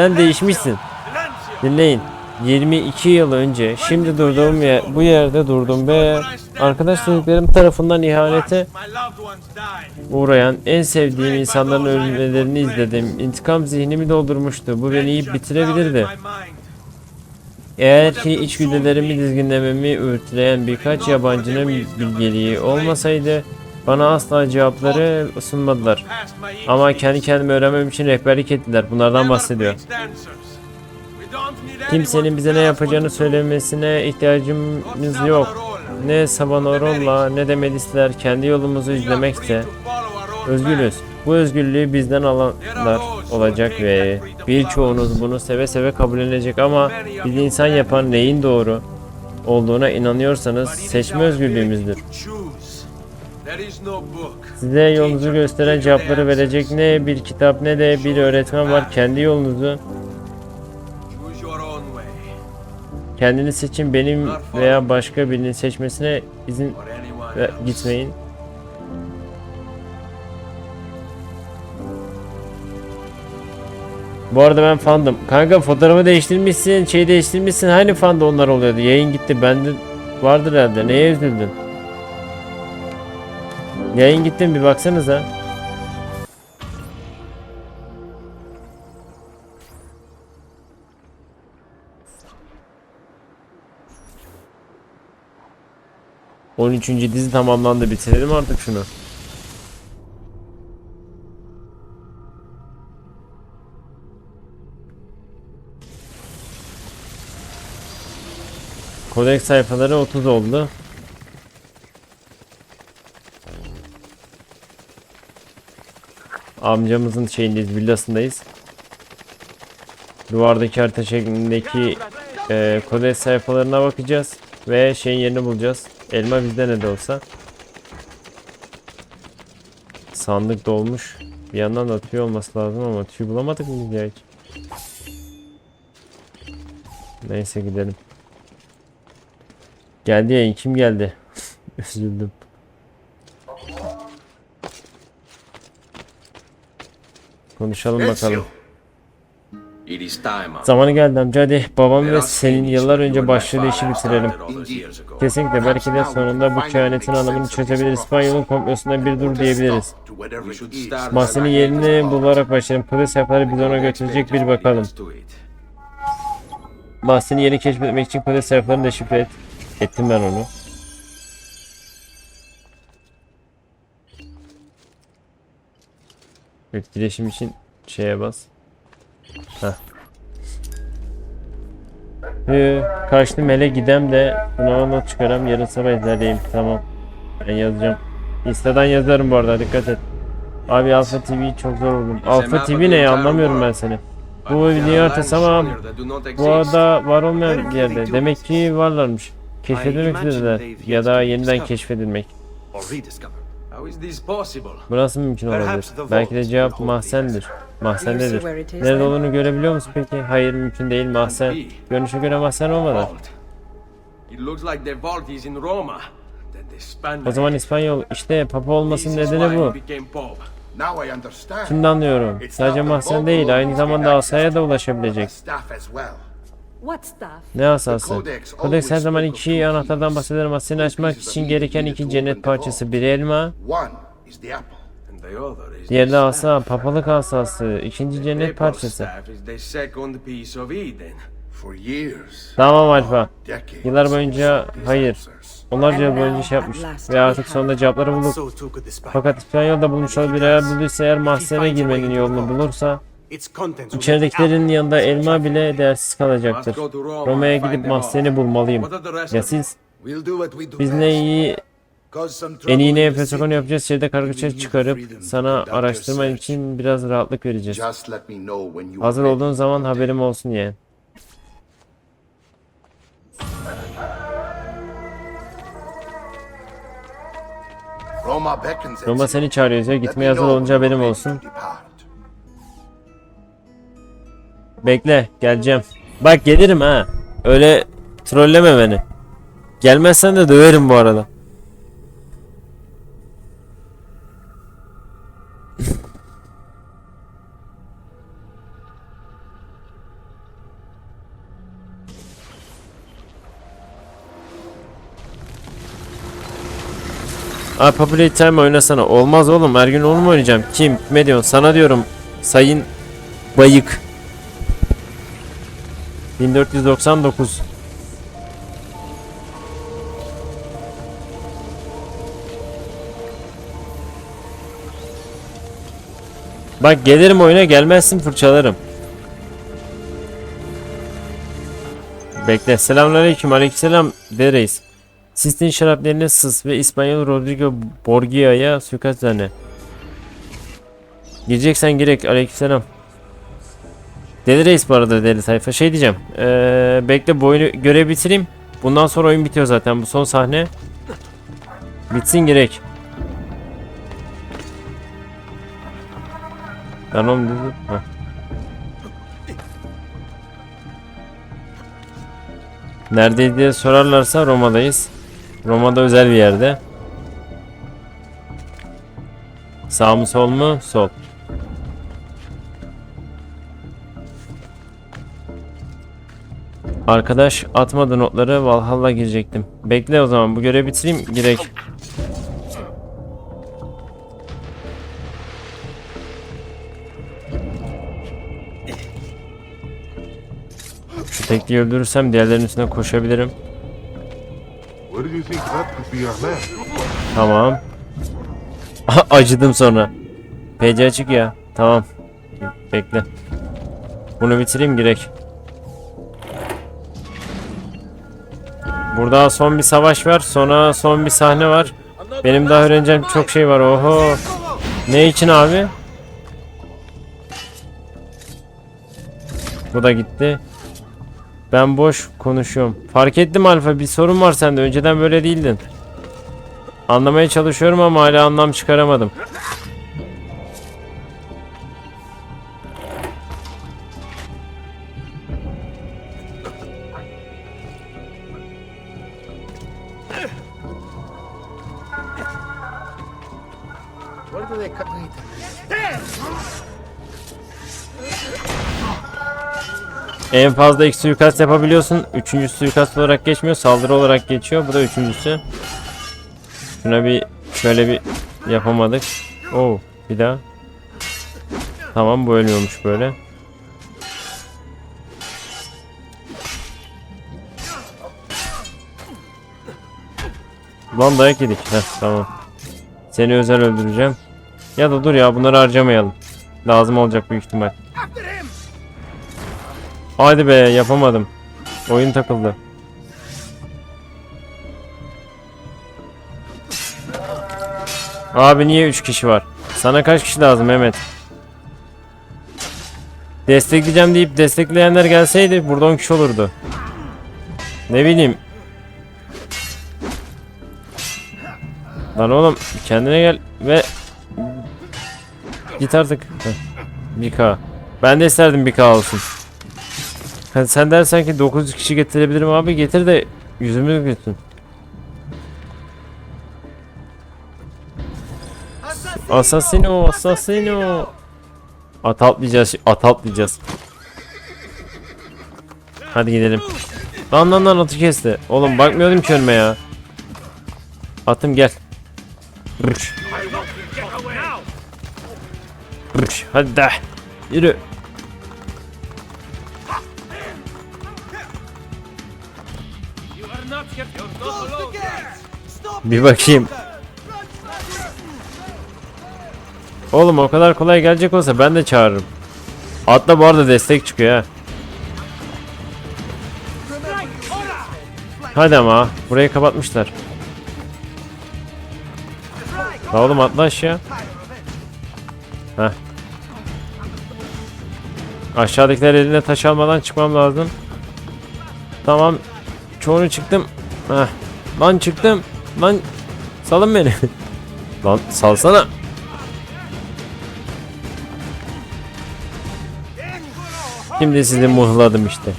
Sen değişmişsin. Dinleyin. 22 yıl önce şimdi durduğum yer, bu yerde durdum ve arkadaş çocuklarım tarafından ihanete uğrayan en sevdiğim insanların ölümlerini izledim. İntikam zihnimi doldurmuştu. Bu beni yiyip bitirebilirdi. Eğer ki içgüdülerimi dizginlememi ürtüleyen birkaç yabancının bilgeliği olmasaydı bana asla cevapları sunmadılar. Ama kendi kendime öğrenmem için rehberlik ettiler. Bunlardan bahsediyor. Kimsenin bize ne yapacağını söylemesine ihtiyacımız yok. Ne Savanarola ne de Medisler kendi yolumuzu izlemekte özgürüz. Bu özgürlüğü bizden alanlar olacak ve birçoğunuz bunu seve seve kabullenecek ama bizi insan yapan neyin doğru olduğuna inanıyorsanız seçme özgürlüğümüzdür. Size yolunuzu gösteren cevapları verecek ne bir kitap ne de bir öğretmen var. Kendi yolunuzu kendiniz seçin. Benim veya başka birinin seçmesine izin ve gitmeyin. Bu arada ben fandım. Kanka fotoğrafı değiştirmişsin, şey değiştirmişsin. Hani fanda onlar oluyordu? Yayın gitti. Bende vardır herhalde. Neye üzüldün? Yayın gitti mi bir baksanıza. On üçüncü dizi tamamlandı. Bitirelim artık şunu. Kodek sayfaları 30 oldu. Amcamızın şeyindeyiz, villasındayız. Duvardaki harita şeklindeki e, kodek sayfalarına bakacağız. Ve şeyin yerini bulacağız. Elma bizde ne de olsa. Sandık dolmuş. Bir yandan da tüy olması lazım ama tüy bulamadık mı ya hiç? Neyse gidelim. Geldi yayın kim geldi? Üzüldüm. Konuşalım bakalım. Zamanı geldi amca hadi babam ve senin yıllar önce başladığı işi bitirelim. Kesinlikle belki de sonunda bu kehanetin anlamını çözebiliriz. İspanyol'un komplosundan bir dur diyebiliriz. Mahzenin yerini bularak başlayalım. Polis yapıları bizi ona götürecek bir bakalım. Mahzenin yerini keşfetmek için polis sayfalarını deşifre et. Ettim ben onu. Etkileşim için şeye bas. Heh. Ee, kaçtım hele gidem de sınava not çıkaram yarın sabah izleyeyim. Tamam. Ben yazacağım. Insta'dan yazarım bu arada dikkat et. Abi Alfa TV çok zor oldum. Alfa TV ne ya anlamıyorum ben seni. Bu video haritası ama bu arada var olmayan bir yerde. Demek ki varlarmış. Keşfedilmek üzereler. Ya da yeniden keşfedilmek. Or rediscover. How is this possible? Bu nasıl mümkün olabilir? Belki de cevap mahzendir. Mahzendedir. where it is Nerede olduğunu görebiliyor musun peki? Hayır mümkün değil mahzen. Görünüşe göre mahzen olmadı. Vault. It looks like the vault is in Roma. Then the Spaniards. O zaman İspanyol işte papa olmasının nedeni bu. he became pope. Now I understand. Şimdi anlıyorum. Sadece mahzen değil aynı zamanda asaya da ulaşabilecek. Ne asası? Codex Kodeks her zaman iki anahtardan bahseder ama seni açmak için gereken iki cennet parçası. Bir elma, One is the apple. And the other is diğeri de asa, papalık asası, ikinci cennet parçası. staff is the second piece of Eden. For years. Tamam Alfa. Decades. Yıllar boyunca hayır. Onlarca yıl boyunca şey yapmış. Ve artık sonunda cevapları bulduk. Fakat İspanyol da bulmuş olabilir. Eğer bulduysa eğer mahzene girmenin yolunu bulursa içeridekilerin yanında elma bile değersiz kalacaktır. Roma'ya gidip mahzeni bulmalıyım. Ya siz biz ne iyi en iyi ne yapıyorsak yapacağız. Şehirde kargaşa çıkarıp sana araştırman için biraz rahatlık vereceğiz. Hazır olduğun zaman haberim olsun yeğen. Roma seni çağırıyor. Gitmeye me hazır olunca haberim olsun. Bekle geleceğim. Bak gelirim ha. Öyle trolleme beni. Gelmezsen de döverim bu arada. Aa Populate Time oynasana. Olmaz oğlum her gün onu mu oynayacağım? Kim? Kime diyorsun? Sana diyorum. Sayın Bayık. 1499. Bak gelirim oyuna gelmezsin fırçalarım. Bekle. Selamünaleyküm. Aleykümselam. De reis. Sistin şaraplarını sız ve İspanyol Rodrigo Borgia'ya suikast düzenle. Gireceksen girek. Aleykümselam. Deli reis bu arada deli sayfa. Şey diyeceğim. Ee, bekle bu oyunu görev bitireyim. Bundan sonra oyun bitiyor zaten. Bu son sahne. Bitsin girek. Lan oğlum dedi. Heh. Neredeyiz diye sorarlarsa Roma'dayız. Roma'da özel bir yerde. Sağ mı sol mu? Sol. Arkadaş atmadı notları Valhalla girecektim. Bekle o zaman bu görevi bitireyim girek. Şu tekliği öldürürsem diğerlerinin üstüne koşabilirim. Tamam. Acıdım sonra. PC açık ya. Tamam. Bekle. Bunu bitireyim girek. Burada son bir savaş var. Sonra son bir sahne var. Benim daha öğreneceğim çok şey var. Oho. Ne için abi? Bu da gitti. Ben boş konuşuyorum. Fark ettim Alfa bir sorun var sende. Önceden böyle değildin. Anlamaya çalışıyorum ama hala anlam çıkaramadım. En fazla ilk suikast yapabiliyorsun. Üçüncü suikast olarak geçmiyor. Saldırı olarak geçiyor. Bu da üçüncüsü. Şuna bir şöyle bir yapamadık. Oo, bir daha. Tamam bu ölüyormuş böyle. Lan dayak yedik. Heh, tamam. Seni özel öldüreceğim. Ya da dur ya bunları harcamayalım. Lazım olacak büyük ihtimal. Hadi be yapamadım. Oyun takıldı. Abi niye 3 kişi var? Sana kaç kişi lazım Mehmet? Destekleyeceğim deyip destekleyenler gelseydi burada 10 kişi olurdu. Ne bileyim. Lan oğlum kendine gel ve git artık. 1K. Ben de isterdim 1K olsun. Hani sen dersen ki 900 kişi getirebilirim abi getir de yüzümü götün. Assassino, Assassino. At atlayacağız, at atlayacağız. Hadi gidelim. Lan lan lan atı kesti. Oğlum bakmıyordum ki önüme ya. Atım gel. Brüş. Hadi de. Yürü. Bir bakayım. Oğlum o kadar kolay gelecek olsa ben de çağırırım. Atla bu arada destek çıkıyor ha. Hadi ama burayı kapatmışlar. La oğlum atla aşağı. Heh. Aşağıdakiler eline taş almadan çıkmam lazım. Tamam. Çoğunu çıktım. Heh. Lan çıktım. Lan salın beni. Lan salsana. Şimdi sizi muhladım işte.